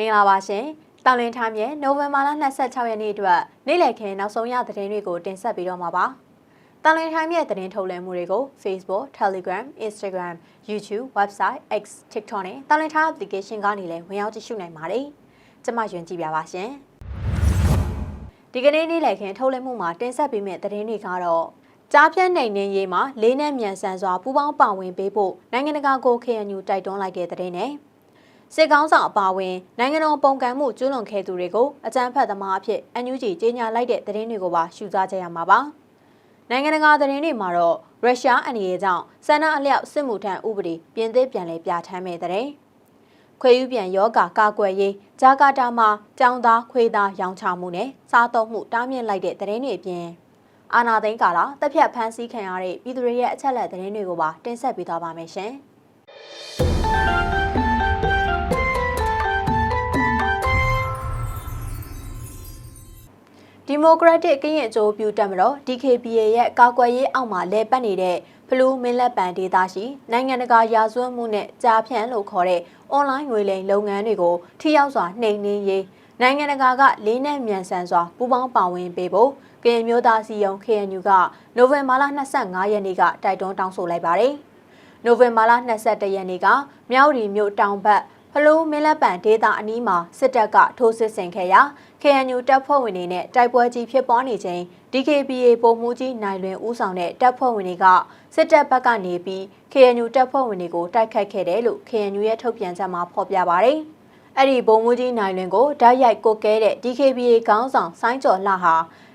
မင်္ဂလာပါရှင်။တောင်လင်းထားမြဲနိုဝင်ဘာလ26ရက်နေ့အတွက်နေ့လည်ခင်းနောက်ဆုံးရသတင်းတွေကိုတင်ဆက်ပေးတော့မှာပါ။တောင်လင်းထားမြဲသတင်းထုတ်လွှင့်မှုတွေကို Facebook, Telegram, Instagram, YouTube, Website, X, TikTok နဲ့တောင်လင်းထား application ကနေလည်းဝင်ရောက်ကြည့်ရှုနိုင်ပါတယ်။ကျွန်မယွန်ကြည့်ပြပါရှင်။ဒီကနေ့နေ့လည်ခင်းထုတ်လွှင့်မှုမှာတင်ဆက်ပေးမယ့်သတင်းတွေကတော့ကြားဖြတ်နိုင်နေရေးမှာလေးနဲ့မြန်ဆန်စွာပူးပေါင်းပါဝင်ပေးဖို့နိုင်ငံတကာကို KNU တိုက်တွန်းလိုက်တဲ့သတင်းနဲ့ စစ်ကောင်းဆောင်အပါအဝင်နိုင်ငံတော်ပုံကံမှုကျူးလွန်ခဲ့သူတွေကိုအကြမ်းဖက်သမားအဖြစ် NUG ကြေညာလိုက်တဲ့သတင်းတွေကိုပါရှုစားကြရမှာပါ။နိုင်ငံတကာသတင်းတွေမှာတော့ရုရှားအနေနဲ့ကြောင့်စန္ဒအလျောက်စစ်မှုထမ်းဥပဒေပြင်သစ်ပြန်လည်ပြဋ္ဌာန်းမဲ့တဲ့ခွေယူပြန်ယောဂကာကွယ်ရေးဂျာကာတာမှာကြောင်သားခွေးသားရောင်းချမှုနဲ့စားသုံးမှုတားမြစ်လိုက်တဲ့သတင်းတွေအပြင်အာနာသိန်းကာလာတက်ဖြတ်ဖမ်းဆီးခံရတဲ့ပြည်သူတွေရဲ့အချက်လက်သတင်းတွေကိုပါတင်ဆက်ပေးသွားပါမယ်ရှင်။ ဒီမိုကရက်တစ်ကရင်အကျိုးပြုတက်မတော် DKBA ရဲ့ကာကွယ်ရေးအောက်မှာလဲပတ်နေတဲ့ဖလူးမင်းလက်ပံဒေသရှိနိုင်ငံတကာရာဇဝတ်မှုနဲ့ကြားဖြန့်လို့ခေါ်တဲ့အွန်လိုင်းငွေလိမ်လုပ်ငန်းတွေကိုထိရောက်စွာနှိမ်နင်းရေးနိုင်ငံတကာကလေးနဲ့မြန်ဆန်စွာပူးပေါင်းပါဝင်ပေးဖို့ကရင်မျိုးသားစီယုံ KNU ကနိုဝင်ဘာလ25ရက်နေ့ကတိုက်တွန်းတောင်းဆိုလိုက်ပါတယ်။နိုဝင်ဘာလ22ရက်နေ့ကမြောက်ရီမြို့တောင်ဘက် ဖလိုးမင်းလက်ပံဒေသအနီးမှာစစ်တပ်ကထိုးစစ်ဆင်ခဲ့ရာ KNU တပ်ဖွဲ့ဝင်တွေနဲ့တိုက်ပွဲကြီးဖြစ်ပွားနေချိန် DKBA ပုံမှုကြီးနိုင်လွင်ဦးဆောင်တဲ့တပ်ဖွဲ့ဝင်တွေကစစ်တပ်ဘက်ကနေပြီး KNU တပ်ဖွဲ့ဝင်တွေကိုတိုက်ခိုက်ခဲ့တယ်လို့ KNU ရဲ့ထုတ်ပြန်ချက်မှာဖော်ပြပါဗျ။အဲ့ဒီပုံမှုကြီးနိုင်လွင်ကိုဓာတ်ရိုက်ကိုကဲတဲ့ DKBA ခေါင်းဆောင်ဆိုင်းကျော်လှဟာ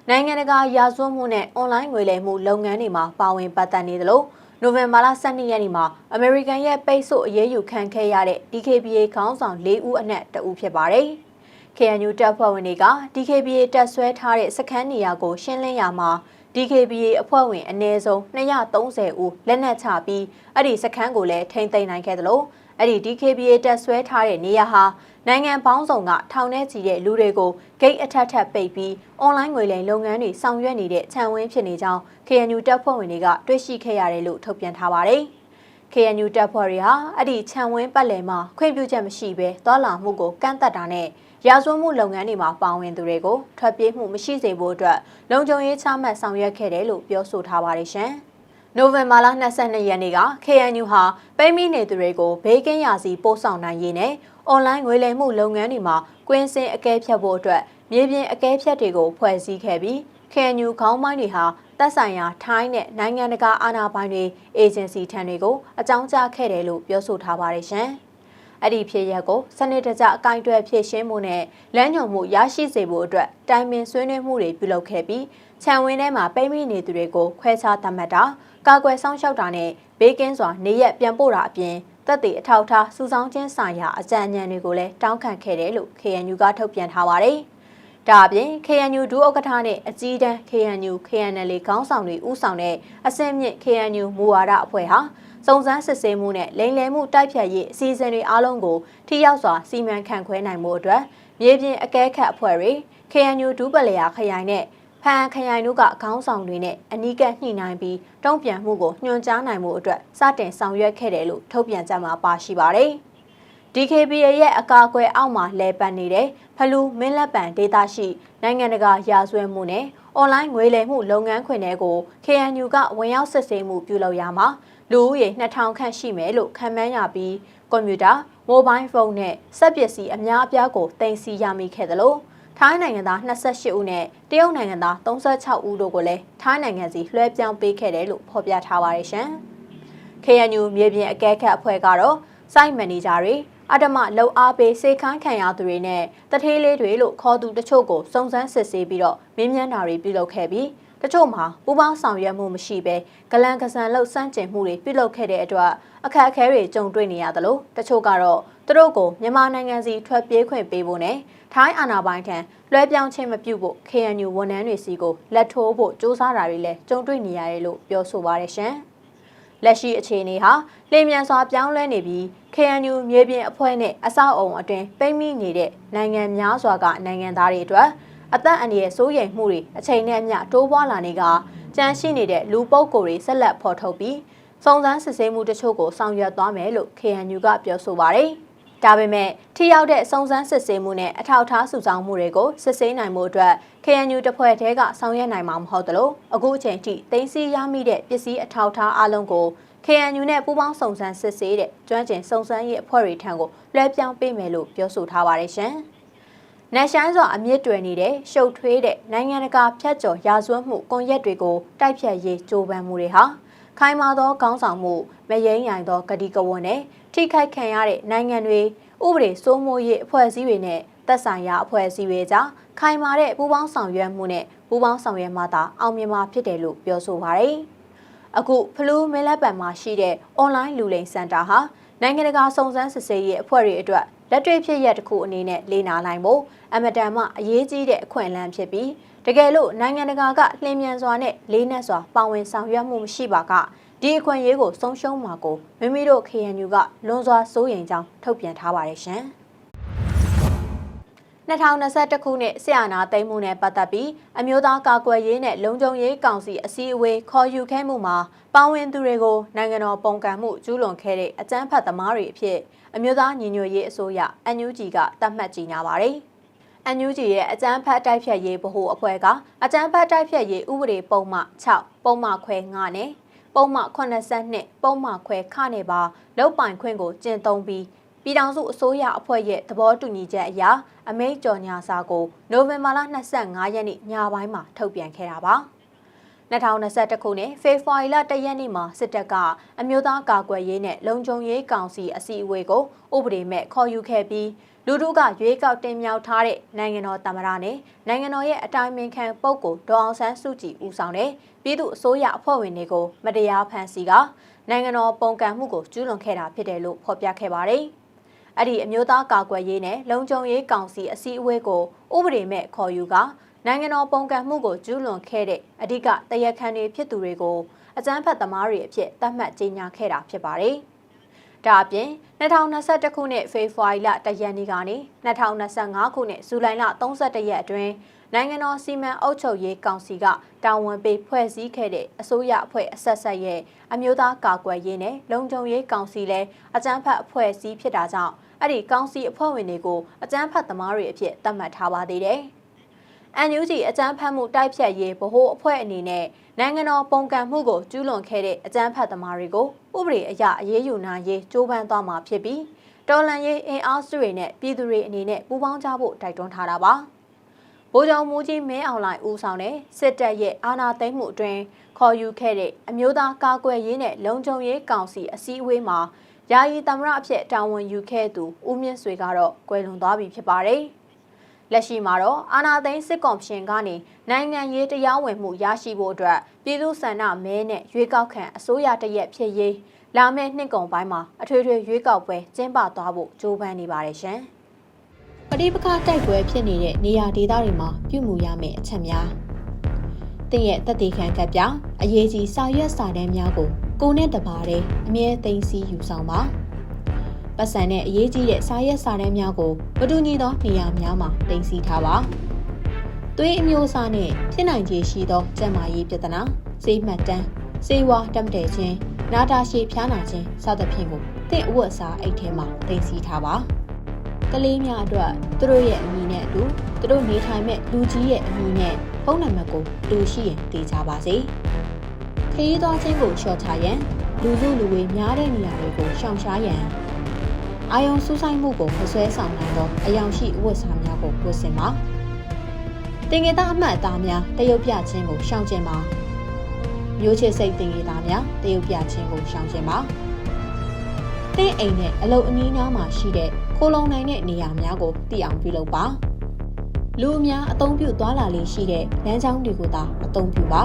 နိုင်ငံတကာရာဇဝတ်မှုနဲ့အွန်လိုင်းငွေလိမ်မှုလုပ်ငန်းတွေမှာပါဝင်ပတ်သက်နေသလို နိုဝင်ဘာလ12ရက်နေ့မှာအမေရိကန်ရဲ့ပိတ်ဆို့အရေးယူခံခဲ့ရတဲ့ DKBA ခေါင်းဆောင်၄ဦးအနက်တဦးဖြစ်ပါတယ်။ KNU တပ်ဖွဲ့ဝင်တွေက DKBA တပ်ဆွဲထားတဲ့စခန်းနေရာကိုရှင်းလင်းရာမှာ DKBA အဖွဲ့ဝင်အနည်းဆုံး230ဦးလက်နက်ချပြီးအဲ့ဒီစခန်းကိုလည်းထိမ့်သိမ်းနိုင်ခဲ့သလို အဲ့ဒီ DKBA တက်ဆွဲထားတဲ့နေရာဟာနိုင်ငံပေါင်းစုံကထောင်ထဲချီတဲ့လူတွေကိုဂိတ်အထက်ထပ်ပိတ်ပြီးအွန်လိုင်းငွေလိမ်လုပ်ငန်းတွေဆောင်ရွက်နေတဲ့ခြံဝင်းဖြစ်နေကြောင်း KNU တပ်ဖွဲ့ဝင်တွေကတွေ့ရှိခဲ့ရတယ်လို့ထုတ်ပြန်ထားပါတယ်။ KNU တပ်ဖွဲ့တွေဟာအဲ့ဒီခြံဝင်းပတ်လည်မှာခွင့်ပြုချက်မရှိဘဲသွာလာမှုကိုကန့်သက်တာနဲ့ရာဇဝတ်မှုလုပ်ငန်းတွေမှာပါဝင်သူတွေကိုထွက်ပြေးမှုမရှိစေဖို့အတွက်လုံခြုံရေးချမှတ်ဆောင်ရွက်ခဲ့တယ်လို့ပြောဆိုထားပါတယ်ရှင်။ နိုဝင်ဘာလ22ရက်နေ့က KNU ဟာပိမိနေသူတွေကိုဘေးကင်းရာစီပို့ဆောင်နိုင်ရေးနဲ့အွန်လိုင်းငွေလိမ်မှုလုပ်ငန်းတွေမှာကွင်းစင်အကဲဖြတ်ဖို့အတွက်မြေပြင်အကဲဖြတ်တွေကိုဖွဲ့စည်းခဲ့ပြီး KNU ခေါင်းပိုင်းတွေဟာသက်ဆိုင်ရာထိုင်းနဲ့နိုင်ငံတကာအာဏာပိုင်တွေအေဂျင်စီထံတွေကိုအကြောင်းကြားခဲ့တယ်လို့ပြောဆိုထားပါတယ်ရှင်။အဲ့ဒီဖြစ်ရပ်ကိုစနစ်တကျအကင်တွယ်ဖြည့်ရှင်းမှုနဲ့လမ်းညွှန်မှုရရှိစေဖို့အတွက်တိုင်ပင်ဆွေးနွေးမှုတွေပြုလုပ်ခဲ့ပြီး ခြံဝင်းထဲမှာပိမိနေသူတွေကိုခွဲခြားသတ်မှတ်တာကာကွယ်ဆောင်ရှောက်တာနဲ့ဘေးကင်းစွာနေရက်ပြန်ပို့တာအပြင်တပ်တွေအထောက်ထားစုဆောင်းခြင်းဆိုင်ရာအကြံဉာဏ်တွေကိုလည်းတောင်းခံခဲ့တယ်လို့ KNU ကထုတ်ပြန်ထားပါတယ်။ဒါအပြင် KNU ဒုဥက္ကဋ္ဌနဲ့အကြီးတန်း KNU KNL ခေါင်းဆောင်တွေဦးဆောင်တဲ့အစင်းမြင့် KNU မူဝါဒအဖွဲ့ဟာစုံစမ်းစစ်ဆေးမှုနဲ့လိမ်လည်မှုတိုက်ဖြတ်ရေးအစီအစဉ်တွေအားလုံးကိုထိရောက်စွာစီမံခန့်ခွဲနိုင်မှုအတွက်မြေပြင်အကဲခတ်အဖွဲ့တွေ KNU ဒုပလျာခရိုင်နဲ့ ဖန်ခရိုင်တို့ကခေါင်းဆောင်တွေနဲ့အနီးကပ်ညှိနှိုင်းပြီးတုံ့ပြန်မှုကိုညွှန်ကြားနိုင်မှုအတွက်စတင်ဆောင်ရွက်ခဲ့တယ်လို့ထုတ်ပြန်ကြမှာပါရှိပါတယ်။ DKBA ရဲ့အကာအကွယ်အောက်မှာလဲပတ်နေတဲ့ဖလူးမင်းလက်ပံဒေသရှိနိုင်ငံတကာရာဇဝတ်မှုနဲ့အွန်လိုင်းငွေလိမ်မှုလုပ်ငန်းခွင်တွေကို KNU ကဝင်ရောက်စစ်ဆေးမှုပြုလုပ်ရမှာလူဦးရေ2000ခန့်ရှိမယ်လို့ခန့်မှန်းရပြီးကွန်ပျူတာ၊မိုဘိုင်းဖုန်းနဲ့စက်ပစ္စည်းအများအပြားကိုတင်စီရမိခဲ့တယ်လို့ ထိုင်းနိုင်ငံသား28ဦးနဲ့တရုတ်နိုင်ငံသား36ဦးတို့ကိုလည်းထိုင်းနိုင်ငံစီလွှဲပြောင်းပေးခဲ့တယ်လို့ဖော်ပြထားပါတယ်ရှင်။ KNU မြေပြင်အကဲခတ်အဖွဲ့ကတော့စိုက်မန်နေဂျာတွေအတမလုံအားပေးစေခိုင်းခံရသူတွေနဲ့တထေးလေးတွေလို့ခေါ်သူတချို့ကိုစုံစမ်းစစ်ဆေးပြီးတော့မင်းမြန်းတာတွေပြုလုပ်ခဲ့ပြီးတချို့မှာပူပေါင်းဆောင်ရွက်မှုမရှိဘဲဂလန်ကစံလှုပ်စမ်းကျင်မှုတွေပြုလုပ်ခဲ့တဲ့အတွက်အခက်အခဲတွေကြုံတွေ့နေရသလိုတချို့ကတော့ သူတို့ကိုမြန်မာနိုင်ငံစီထွက်ပြေးခွင့်ပေးဖို့နဲ့ထိုင်းအာဏာပိုင်ထံလွှဲပြောင်းခြင်းမပြုဖို့ KNU ဝန်ထမ်းတွေစီကိုလက်ထိုးဖို့စ조사တာတွေလည်းကြုံတွေ့နေရတယ်လို့ပြောဆိုပါရရှင်။လက်ရှိအခြေအနေဟာလျင်မြန်စွာပြောင်းလဲနေပြီး KNU မြေပြင်အဖွဲ့နဲ့အဆောက်အုံအတွင်းပိတ်မိနေတဲ့နိုင်ငံများစွာကနိုင်ငံသားတွေအတွက်အသက်အန္တရာယ်စိုးရိမ်မှုတွေအချိန်နဲ့အမျှတိုးပွားလာနေကကြန့်ရှိနေတဲ့လူပုဂ္ဂိုလ်တွေဆက်လက်ဖော်ထုတ်ပြီးစုံစမ်းစစ်ဆေးမှုတချို့ကိုဆောင်ရွက်သွားမယ်လို့ KNU ကပြောဆိုပါတယ်။ ဒါပေမဲ့ထိရောက်တဲ့စုံစမ်းစစ်ဆေးမှုနဲ့အထောက်အထားစုဆောင်းမှုတွေကိုစစ်ဆေးနိုင်မှုအတွက် KNU တပ်ဖွဲ့ထဲကဆောင်ရွက်နိုင်မှာမဟုတ်သလိုအခုအချိန်ထိတင်စီရမိတဲ့ပစ္စည်းအထောက်အထားအလုံးကို KNU နဲ့ပူးပေါင်းစုံစမ်းစစ်ဆေးတဲ့ကျွမ်းကျင်စုံစမ်းရေးအဖွဲ့တွေထံကိုလွှဲပြောင်းပေးမယ်လို့ပြောဆိုထားပါတယ်ရှင်။နက်ရှိုင်းစွာအမြင့်တွယ်နေတဲ့ရှုပ်ထွေးတဲ့နိုင်ငံတကာဖြတ်ကျော်ရာဇဝတ်မှုကွန်ရက်တွေကိုတိုက်ဖြတ်ရေးကြိုးပမ်းမှုတွေဟာခိုင်မာသောခေါင်းဆောင်မှုမယိမ့်ရိုင်သောဂတိကဝတ်နဲ့ ထိခိုက်ခံရတဲ့နိုင်ငံတွေဥပဒေစိုးမိုးရေးအဖွဲ့အစည်းတွေနဲ့သက်ဆိုင်ရာအဖွဲ့အစည်းတွေကြားခိုင်မာတဲ့ပူးပေါင်းဆောင်ရွက်မှုနဲ့ပူးပေါင်းဆောင်ရွက်မှသာအောင်မြင်မှာဖြစ်တယ်လို့ပြောဆိုပါရယ်အခုဖလူးမဲလက်ပံမှာရှိတဲ့ online လူလိမ်စင်တာဟာနိုင်ငံတကာစုံစမ်းစစ်ဆေးရေးအဖွဲ့တွေအတွက်လက်တွေ့ဖြစ်ရတစ်ခုအနေနဲ့လေ့လာနိုင်ဖို့အမတန်မှအရေးကြီးတဲ့အခွင့်အလမ်းဖြစ်ပြီး တကယ်လို့နိုင်ငံတကာကလျင်မြန်စွာနဲ့လေးနက်စွာပါဝင်ဆောင်ရွက်မှုမရှိပါကဒီအခွင့်အရေးကိုဆုံးရှုံးမှာကိုမိမိတို့ KNU ကလွန်စွာစိုးရိမ်ကြောင်းထုတ်ပြန်ထားပါတယ်ရှင်။2021ခုနှစ်ဆရာနာသိမ်းမှုနဲ့ပတ်သက်ပြီးအမျိုးသားကာကွယ်ရေးနဲ့လုံခြုံရေးကောင်စီအစည်းအဝေးခေါ်ယူခဲ့မှုမှာပါဝင်သူတွေကိုနိုင်ငံတော်ပုံကံမှုကျူးလွန်ခဲ့တဲ့အကြမ်းဖက်သမားတွေအဖြစ်အမျိုးသားညီညွတ်ရေးအစိုးရ NUG ကသတ်မှတ်ကြေညာပါတယ်။ NUG ရဲ့အကြမ်းဖက်တိုက်ဖြတ်ရေးဗဟိုအဖွဲ့ကအကြမ်းဖက်တိုက်ဖြတ်ရေးဥပဒေပုံမှ6ပုံမှခွဲ9နဲ့ပုံမှ82ပုံမှခွဲခနဲ့ပါလောက်ပိုင်ခွင့်ကိုကျင့်သုံးပြီးပြည်ထောင်စုအစိုးရအဖွဲ့ရဲ့သဘောတူညီချက်အရအမိန့်ကြော်ညာစာကိုနိုဝင်ဘာလ25ရက်နေ့ညပိုင်းမှာထုတ်ပြန်ခဲ့တာပါ2021ခုနှစ်ဖေဖော်ဝါရီလ1ရက်နေ့မှာစစ်တပ်ကအမျိုးသားကာကွယ်ရေးနဲ့လုံခြုံရေးကောင်စီအစည်းအဝေးကိုဥပဒေမဲ့ခေါ်ယူခဲ့ပြီး လူထုကရွေးကောက်တင်မြှောက်ထားတဲ့နိုင်ငံတော်သမ္မတနဲ့နိုင်ငံတော်ရဲ့အတိုင်းအမြခံပုဂ္ဂိုလ်ဒေါအောင်ဆန်းစုကြည်ဦးဆောင်တဲ့ပြည်သူ့အစိုးရအဖွဲ့ဝင်တွေကိုမတရားဖမ်းဆီးကနိုင်ငံတော်ပုံကံမှုကိုကျူးလွန်ခဲ့တာဖြစ်တယ်လို့ဖော်ပြခဲ့ပါတယ်။အဲ့ဒီအမျိုးသားကာကွယ်ရေးနဲ့လုံခြုံရေးကောင်စီအစည်းအဝေးကိုဥပဒေမဲ့ခေါ်ယူကနိုင်ငံတော်ပုံကံမှုကိုကျူးလွန်ခဲ့တဲ့အဓိကတရခန်တွေဖြစ်သူတွေကိုအကြမ်းဖက်သမားတွေအဖြစ်သတ်မှတ်ကြေညာခဲ့တာဖြစ်ပါတယ်။ ဒါအပြင်2021ခုနှစ်ဖေဖော်ဝါရီလ1ရက်နေ့ကနေ2025ခုနှစ်ဇူလိုင်လ31ရက်အတွင်းနိုင်ငံတော်စီမံအုပ်ချုပ်ရေးကောင်စီကတာဝန်ပေးဖွဲ့စည်းခဲ့တဲ့အစိုးရအဖွဲ့အဆက်ဆက်ရဲ့အမျိုးသားကာကွယ်ရေးနဲ့လုံခြုံရေးကောင်စီလဲအကြမ်းဖက်အဖွဲ့အစည်းဖြစ်တာကြောင့်အဲ့ဒီကောင်စီအဖွဲ့ဝင်တွေကိုအကြမ်းဖက်သမားတွေအဖြစ်သတ်မှတ်ထားပါသေးတယ်။ NUG အကြမ်းဖက်မှုတိုက်ဖြတ်ရေးဗဟိုအဖွဲ့အနေနဲ့နိုင်ငံတော်ပုံကံမှုကိုကျူးလွန်ခဲ့တဲ့အကြမ်းဖက်သမားတွေကိုဥပဒေအရအရေးယူနိုင်ရေးကြိုးပမ်းသွားမှာဖြစ်ပြီးတော်လန်ရေးအင်အားစုတွေနဲ့ပြည်သူတွေအနေနဲ့ပူးပေါင်းကြဖို့တိုက်တွန်းထားတာပါ။ဗိုလ်ချုပ်မူကြီးမင်းအောင်လှိုင်ဦးဆောင်တဲ့စစ်တပ်ရဲ့အာဏာသိမ်းမှုအတွင်းခေါ်ယူခဲ့တဲ့အမျိုးသားကာကွယ်ရေးနဲ့လုံခြုံရေးကောင်စီအစည်းအဝေးမှာယာယီသမရအဖြစ်တာဝန်ယူခဲ့သူဦးမြင့်ဆွေကတော့ကွယ်လွန်သွားပြီဖြစ်ပါတယ်။ လက်ရှိမှာတော့အာနာသိန်းစစ်ကော်မရှင်ကနေနိုင်ငံရေးတရားဝင်မှုရရှိဖို့အတွက်ပြည်သူ့ဆန္ဒမဲနဲ့ရွေးကောက်ခံအစိုးရတရက်ဖြစ်ရေးလာမယ့်နှစ်ကုန်ပိုင်းမှာအထွေထွေရွေးကောက်ပွဲကျင်းပသွားဖို့ကြိုးပမ်းနေပါတယ်ရှင်။ပဋိပက္ခတိုက်ပွဲဖြစ်နေတဲ့နေရာဒေသတွေမှာပြုမှုရမယ့်အချက်များတင့်ရဲ့တက်တေခံကပ်ပြအရေးကြီးစာရွက်စာတမ်းများကိုကိုနဲ့တပါတဲ့အမြဲသိမ်းဆည်းယူဆောင်ပါ။ ပတ်စံနဲ့အရေးကြီးတဲ့စာရက်စာတမ်းများကိုမတူညီသောနေရာများမှာတင်စီထားပါ။သွေးအမျိုးအစားနဲ့ဖြစ်နိုင်ခြေရှိသောကျန်းမာရေးပြဿနာ၊ဆေးမှတ်တမ်း၊ဆေးဝါးတမ်းတဲ့ခြင်း၊နာတာရှည်ဖျားနာခြင်းစသဖြင့်ကိုတင့်အဝတ်အစားအိတ်ထဲမှာတင်စီထားပါ။ကလေးများအတွက်သူတို့ရဲ့အမည်နဲ့အတူသူတို့နေထိုင်မဲ့လူကြီးရဲ့အမည်နဲ့ဖုန်းနံပါတ်ကိုတူရှိရင်တည်ကြပါစေ။ခရီးသွားခြင်းကိုလျှော့ချရန်လူစုလူဝေးများတဲ့နေရာတွေကိုရှောင်ရှားရန် အာယုံစူးဆိုင်မှုကိုမဆွဲဆောင်နိုင်သောအယောင်ရှိအဝတ်စားများကိုဝတ်ဆင်ပါတင်ငယ်သားအမှတ်အသားများတရုတ်ပြခြင်းကိုရှောင်ကျဉ်ပါမျိုးချစ်စိတ်တင်ငယ်သားများတရုတ်ပြခြင်းကိုရှောင်ကျဉ်ပါတင်းအိမ်နဲ့အလုတ်အနီးနားမှာရှိတဲ့ခိုးလုံနိုင်တဲ့နေရာများကိုသိအောင်ပြုလုပ်ပါလူအများအသုံးပြုသွားလာလေးရှိတဲ့လမ်းကြောင်းတွေကိုသာအသုံးပြုပါ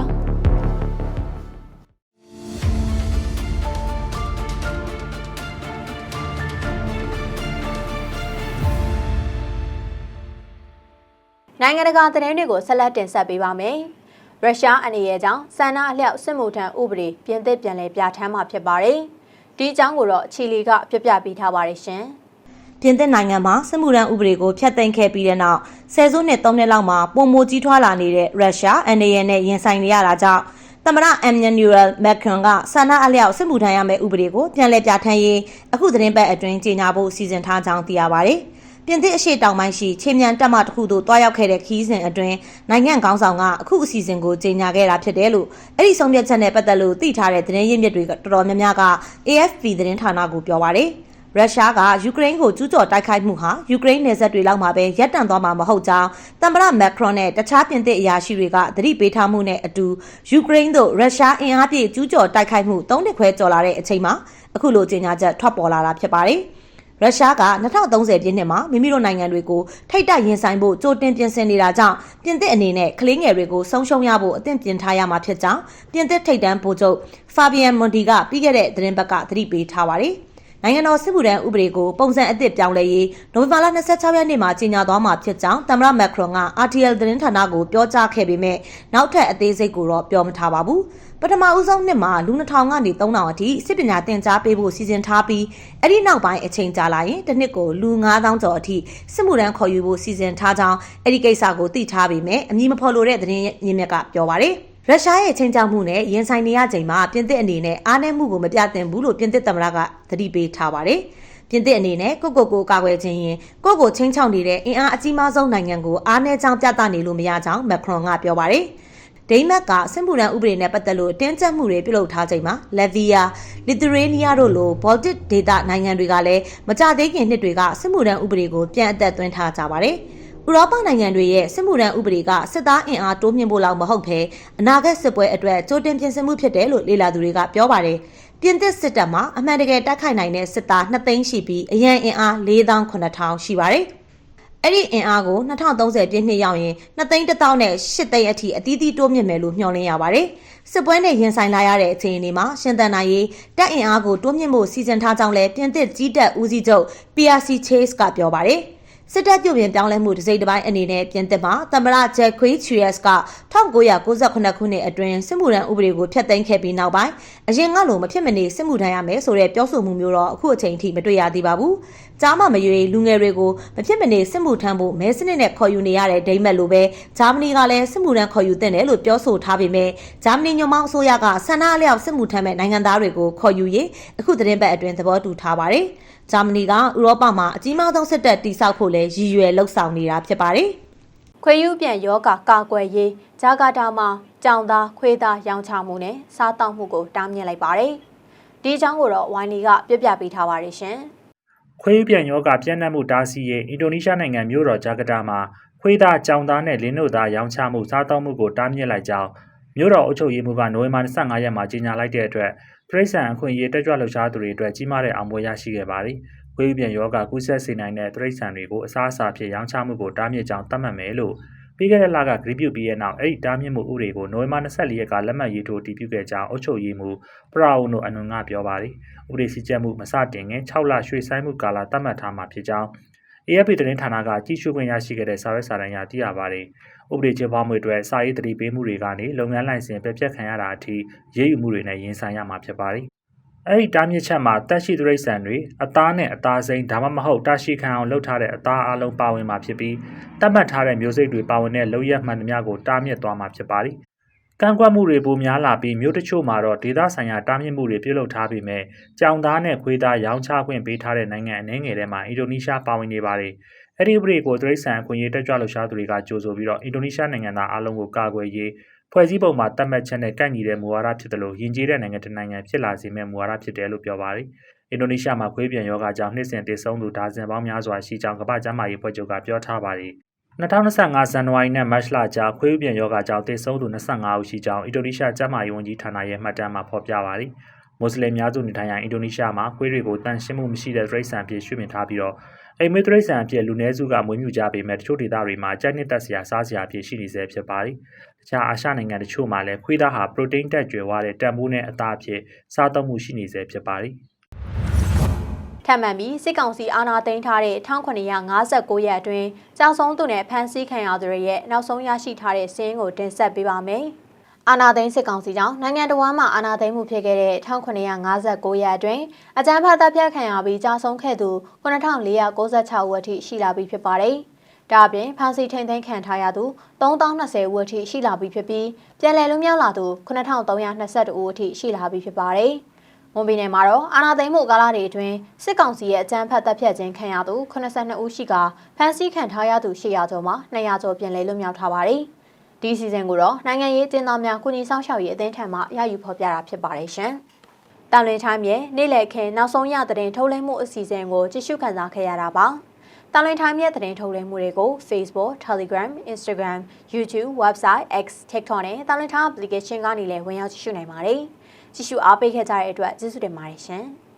နိုင်ငံတကာသတင်းတွေကိုဆက်လက်တင်ဆက်ပေးပါမယ်။ရုရှားအနေရဲ့ကြောင့်ဆန္ဒအလျောက်စစ်မှုထမ်းဥပဒေပြင်သစ်ပြန်လည်ပြဋ္ဌာန်းမှာဖြစ်ပါတယ်။ဒီအကြောင်းကိုတော့ချီလီကပြပြပေးထားပါတယ်ရှင်။ပြင်သစ်နိုင်ငံမှာစစ်မှုထမ်းဥပဒေကိုဖျက်သိမ်းခဲ့ပြီးတဲ့နောက်ဆယ်စုနှစ်၃နှစ်လောက်မှာပုံမိုကြီးထွားလာနေတဲ့ရုရှားအနေနဲ့ရင်ဆိုင်နေရတာကြောင့်သမ္မတအမ်မန်နျူရယ်မက်ခရွန်ကဆန္ဒအလျောက်စစ်မှုထမ်းရမယ့်ဥပဒေကိုပြန်လည်ပြဋ္ဌာန်းရေးအခုသတင်းပတ်အတွင်းကြေညာဖို့စီစဉ်ထားကြောင်းသိရပါတယ်။ ပြင်သစ်အရှေ့တောင်ပိုင်းရှိချင်းမြန်တပ်မတစ်ခုသို့တွားရောက်ခဲ့တဲ့ခီးစဉ်အတွင်းနိုင်ငံခေါင်းဆောင်ကအခုအစီအစဉ်ကိုကြေညာခဲ့တာဖြစ်တယ်လို့အဲ့ဒီဆုံးဖြတ်ချက်နဲ့ပတ်သက်လို့သိထားတဲ့သတင်းရင်းမြစ်တွေကတော်တော်များများက AFP သတင်းဌာနကိုပြောပါတယ်။ရုရှားကယူကရိန်းကိုကျူးကျော်တိုက်ခိုက်မှုဟာယူကရိန်းနယ်စပ်တွေလောက်မှာပဲရပ်တန့်သွားမှာမဟုတ်ကြောင်းသမ္မတမက်ခရွန်နဲ့တခြားပြင်သစ်အရာရှိတွေကသတိပေးထားမှုနဲ့အတူယူကရိန်းတို့ရုရှားအင်အားပြည့်ကျူးကျော်တိုက်ခိုက်မှု၃နှစ်ခွဲကျော်လာတဲ့အချိန်မှာအခုလိုကြေညာချက်ထွက်ပေါ်လာတာဖြစ်ပါတယ်။ ရုရှားက2030ပြည့်နှစ်မှာမိမိတို့နိုင်ငံတွေကိုထိတ်တိုက်ရင်ဆိုင်ဖို့ကြိုတင်ပြင်ဆင်နေတာကြောင့်ပြင်သစ်အနေနဲ့ကလေးငယ်တွေကိုဆုံးရှုံးရဖို့အသင့်ပြင်ထားရမှာဖြစ်ကြောင်းပြင်သစ်ထိပ်တန်းဗိုလ်ချုပ်ဖာဘီယန်မွန်ဒီကပြီးခဲ့တဲ့သတင်းပတ်ကသတိပေးထားပါတယ်။နိုင်ငံတော်စစ်မှုထမ်းဥပဒေကိုပုံစံအသစ်ပြောင်းလဲရေးနိုဝင်ဘာလ26ရက်နေ့မှာကြေညာသွားမှာဖြစ်ကြောင်းသမ္မတမက်ခရွန်က RTL သတင်းဌာနကိုပြောကြားခဲ့ပေမဲ့နောက်ထပ်အသေးစိတ်ကိုတော့ပြောမထားပါဘူး ပထမဦးဆုံးနှစ်မှာလူ2000ကနေ3000အထိစစ်ပညာသင်ကြားပေးဖို့စီစဉ်ထားပြီးအဲ့ဒီနောက်ပိုင်းအချိန်ကြာလာရင်တစ်နှစ်ကိုလူ9000ကျော်အထိစစ်မှုထမ်းခေါ်ယူဖို့စီစဉ်ထားကြောင်းအဲ့ဒီကိစ္စကိုသိထားပေမဲ့အမည်မဖော်လိုတဲ့သတင်းရင်းမြစ်ကပြောပါတယ်ရုရှားရဲ့ချင်းချောက်မှုနဲ့ရင်ဆိုင်နေရချိန်မှာပြင်သစ်အနေနဲ့အားနည်းမှုကိုမပြသင်ဘူးလို့ပြင်သစ်သမ္မတကသတိပေးထားပါတယ်။ပြင်သစ်အနေနဲ့ကိုကိုကိုကာကွယ်ခြင်းရင်ကိုကိုချင်းချောက်နေတဲ့အင်အားအကြီးမားဆုံးနိုင်ငံကိုအားနည်းကြောင်းပြသနေလို့မရကြောင်းမက်ခရွန်ကပြောပါတယ်။ ဒိန်းမတ်ကစစ်မှုထမ်းဥပဒေနဲ့ပတ်သက်လို့တင်းကျပ်မှုတွေပြုလုပ်ထားချိန်မှာလက်ဗီးယာလီသူရေးနီးယားတို့လိုဘော်တစ်ဒေသနိုင်ငံတွေကလည်းမကြသေးခင်နှစ်တွေကစစ်မှုထမ်းဥပဒေကိုပြန်အသက်သွင်းထားကြပါတယ်။ဥရောပနိုင်ငံတွေရဲ့စစ်မှုထမ်းဥပဒေကစစ်သားအင်အားတိုးမြင့်ဖို့လောက်မဟုတ်ဘဲအနာဂတ်စစ်ပွဲအတွက်ကြိုတင်ပြင်ဆင်မှုဖြစ်တယ်လို့လေလာသူတွေကပြောပါတယ်။ပြင်သစ်စစ်တပ်မှာအမှန်တကယ်တိုက်ခိုက်နိုင်တဲ့စစ်သား2သိန်းရှိပြီးအရန်အင်အား4900ရှိပါတယ်။ အဲ့ဒီအင်အားကို2030ပြည့်နှစ်ရောက်ရင်2သိန်း1000နဲ့8သိန်းအထိအသီးသီးတိုးမြင့်မယ်လို့မျှော်လင့်ရပါတယ်။စစ်ပွဲနဲ့ရင်ဆိုင်လာရတဲ့အခြေအနေမှာရှင်သန်နိုင်ရေးတပ်အင်အားကိုတိုးမြင့်ဖို့စီစဉ်ထားကြောင်းလည်းပြင်သစ်ကြီးတပ်ဦးစီးချုပ် PRC Chase ကပြောပါတယ်။ စစ်တပ်ပြုတ်ပြင်ပြောင်းလဲမှုတစ်စိတ်တစ်ပိုင်းအနေနဲ့ပြင်သစ်မှာသမ္မတဂျက်ခွေးချီယက်စ်က1998ခုနှစ်အတွင်းစစ်မှုထမ်းဥပဒေကိုဖျက်သိမ်းခဲ့ပြီးနောက်ပိုင်းအရင်ကလိုမဖြစ်မနေစစ်မှုထမ်းရမယ်ဆိုတဲ့ပြောဆိုမှုမျိုးတော့အခုအချိန်ထိမတွေ့ရသေးပါဘူး။ကြားမမရွေလူငယ်တွေကိုမဖြစ်မနေစစ်မှုထမ်းဖို့မဲစနစ်နဲ့ခေါ်ယူနေရတဲ့ဒိမက်လိုပဲဂျာမနီကလည်းစစ်မှုထမ်းခေါ်ယူတဲ့တယ်လို့ပြောဆိုထားပေမဲ့ဂျာမနီညွန်မောင်းအစိုးရကဆန္ဒအလျောက်စစ်မှုထမ်းမဲ့နိုင်ငံသားတွေကိုခေါ်ယူရေးအခုသတင်းပတ်အတွင်းသဘောတူထားပါတယ်။ဂျာမနီကဥရောပမှာအကြီးမားဆုံးစစ်တပ်တိစောက်ဖို့လဲရည်ရွယ်လှုပ်ဆောင်နေတာဖြစ်ပါတယ်။ခွေယူပြန်ယောဂကာကွယ်ရေးဂျာကာတာမှာကြောင်သားခွေးသားရောင်းချမှုနဲ့စားတောက်မှုကိုတားမြစ်လိုက်ပါတယ်။ဒီအကြောင်းကိုတော့ဝိုင်းလီကပြပြပေးထားပါတယ်ရှင်။ခွေးပြန်ယောဂပြန့်နှံ့မှုတားဆီးရေးအင်ဒိုနီးရှားနိုင်ငံမြို့တော်ဂျာကာတာမှာခွေးသားကြောင်သားနဲ့လင်းတို့သားရောင်းချမှုစားတောက်မှုကိုတားမြစ်လိုက်ကြောင်းမြို့တော်အုပ်ချုပ်ရေးမှူးကနိုဝင်ဘာ25ရက်မှာကြေညာလိုက်တဲ့အတွက်ပရိသတ်အခွင့်အရေးတက်ကြွလှုပ်ရှားသူတွေအတွက်ကြီးမားတဲ့အောင်ပွဲရရှိခဲ့ပါတယ်။ ခွေးပြန်ယောဂကူးစက်စေနိုင်တဲ့တိရစ္ဆာန်တွေကိုအစားအစာဖြစ်ရောင်းချမှုကိုတားမြစ်ကြောင်းသတ်မှတ်မယ်လို့ပြီးခဲ့တဲ့လကဂရိပြုပြီးတဲ့နောက်အဲ့ဒီတားမြစ်မှုဥပဒေကိုနိုဝင်ဘာ24ရက်ကလက်မှတ်ရေးထိုးတည်ပြုခဲ့ကြောင်းအုပ်ချုပ်ရေးမှူးပရာအိုနိုအနွန်ကပြောပါတယ်။ဥပဒေစည်းကြပ်မှုမစတင်ခင်6လရွှေ့ဆိုင်းမှုကာလသတ်မှတ်ထားမှာဖြစ်ကြောင်း AFP သတင်းဌာနကကြီးစုခွင့်ရရှိခဲ့တဲ့စာရွက်စာတမ်းအရသိရပါတယ်။ဥပဒေကျင်းပမှုတွေအတွက်စာရေးတတိပေးမှုတွေကနေလုပ်ငန်းလိုင်စင်ပြပြတ်ခံရတာအထိရေးယူမှုတွေနဲ့ရင်ဆိုင်ရမှာဖြစ်ပါတယ်။ အဲ့ဒီတားမြစ်ချက်မှာတက်ရှိသရိษံတွေအသားနဲ့အသားစိမ်းဒါမှမဟုတ်တာရှိခံအောင်လှုပ်ထားတဲ့အသားအလုံးပါဝင်မှာဖြစ်ပြီးတတ်မှတ်ထားတဲ့မျိုးစိတ်တွေပါဝင်တဲ့လုံရက်မှန်သမျှကိုတားမြစ်သွားမှာဖြစ်ပါတယ်။ကန့်ကွက်မှုတွေပိုများလာပြီးမျိုးတချို့မှာတော့ဒေသဆိုင်ရာတားမြစ်မှုတွေပြုလုပ်ထားပြီးမြဲကြောင်သားနဲ့ခွေးသားရောင်းချခွင့်ပေးထားတဲ့နိုင်ငံအနေငယ်ထဲမှာအင်ဒိုနီးရှားပါဝင်နေပါတယ်။အဲ့ဒီဥပဒေကိုတရိษံအခွင့်အရေးတက်ကြွလှုပ်ရှားသူတွေကကြိုးဆိုပြီးတော့အင်ဒိုနီးရှားနိုင်ငံသားအလုံးကိုကာကွယ်ရေး ဖွဲ့စည်းပုံမှာသတ်မှတ်ချက်နဲ့ကိုက်ညီတဲ့မူဝါဒဖြစ်တယ်လို့ယဉ်ကျေးတဲ့နိုင်ငံတစ်နိုင်ငံဖြစ်လာစေမယ့်မူဝါဒဖြစ်တယ်လို့ပြောပါတယ်။အင်ဒိုနီးရှားမှာခွေးပြန်ယောဂကြောင့်နှစ်စဉ်တည်ဆုံသူဒါဇင်ပေါင်းများစွာရှိကြောင်းကမ္ဘာ့ကျန်းမာရေးဖွဲ့ချုပ်ကပြောထားပါတယ်။2025ဇန်နဝါရီနဲ့မတ်လကြားခွေးပြန်ယောဂကြောင့်တည်ဆုံသူ25ဦးရှိကြောင်းအင်ဒိုနီးရှားကျန်းမာရေးဝန်ကြီးဌာနရဲ့မှတ်တမ်းမှာဖော်ပြပါတယ်။မွတ်စလင်များစုနေထိုင်ရာအင်ဒိုနီးရှားမှာခွေးတွေကိုတန်ရှင်းမှုမရှိတဲ့ဒရိတ်ဆန်ဖြစ်ရွှေ့မြင်ထားပြီးတော့ အိမ်မွေးတိရစ္ဆာန်အဖြစ်လူနည်းစုကမွေးမြူကြပေမဲ့တချို့ဒေသတွေမှာကြိုက်နှစ်သက်စရာစားစရာအဖြစ်ရှိနေဆဲဖြစ်ပါတယ်။တခြားအာရှနိုင်ငံတချို့မှာလည်းခွေးသားဟာပရိုတိန်းတက်ကြွယ်ဝတဲ့တန်ဖိုးနဲ့အသားအဖြစ်စားသုံးမှုရှိနေဆဲဖြစ်ပါတယ်။ထပ်မံပြီးစစ်ကောင်စီအာဏာသိမ်းထားတဲ့1959ရက်အတွင်းကြောက်ဆုံးသူနဲ့ဖမ်းဆီးခံရသူတွေရဲ့နောက်ဆုံးရရှိထားတဲ့စီးရင်ကိုတင်ဆက်ပေးပါမယ်။ အာနာသိန်းစစ်ကောင်စီကြောင့်နိုင်ငံတော်မှာအာနာသိန်းမှုဖြစ်ခဲ့တဲ့1959ရက်အတွင်းအကြမ်းဖက်တပ်ဖြတ်ခံရပြီးကြာဆုံးခဲ့သူ9496ဦးအထိရှိလာပြီဖြစ်ပါတယ်။ဒါအပြင်ဖမ်းဆီးထိန်သိမ်းခံထားရသူ3020ဦးအထိရှိလာပြီဖြစ်ပြီးပြန်လည်လွတ်မြောက်လာသူ9322ဦးအထိရှိလာပြီဖြစ်ပါတယ်။မွန်ပြည်နယ်မှာတော့အာနာသိမ်းမှုကာလတွေအတွင်းစစ်ကောင်စီရဲ့အကြမ်းဖက်တပ်ဖြတ်ခြင်းခံရသူ82ဦးရှိကဖမ်းဆီးခံထားရသူ800ကျော်မှာ200ကျော်ပြန်လည်လွတ်မြောက်ထားပါတယ်။ ဒီစီဇန်ကိုတော့နိုင်ငံရေးအကျဉ်းသားများကုညီဆောင်ရှောက်ရေးအသင်းထံမှရယူဖော်ပြတာဖြစ်ပါတယ်ရှင်။တန်လွင်ထိုင်းမြေနေ့လည်ခင်းနောက်ဆုံးရသတင်းထုတ်လွှင့်မှုအစီအစဉ်ကိုကြည့်ရှုခန်းစားခဲ့ရတာပါ။တန်လွင်ထိုင်းမြေသတင်းထုတ်လွှင့်မှုတွေကို Facebook, Telegram, Instagram, YouTube, Website, X, TikTok နဲ့တန်လွင်ထိုင်း application ကနေလည်းဝင်ရောက်ကြည့်ရှုနိုင်ပါတယ်။ကြည့်ရှုအားပေးခဲ့ကြတဲ့အတွက်ကျေးဇူးတင်ပါတယ်ရှင်။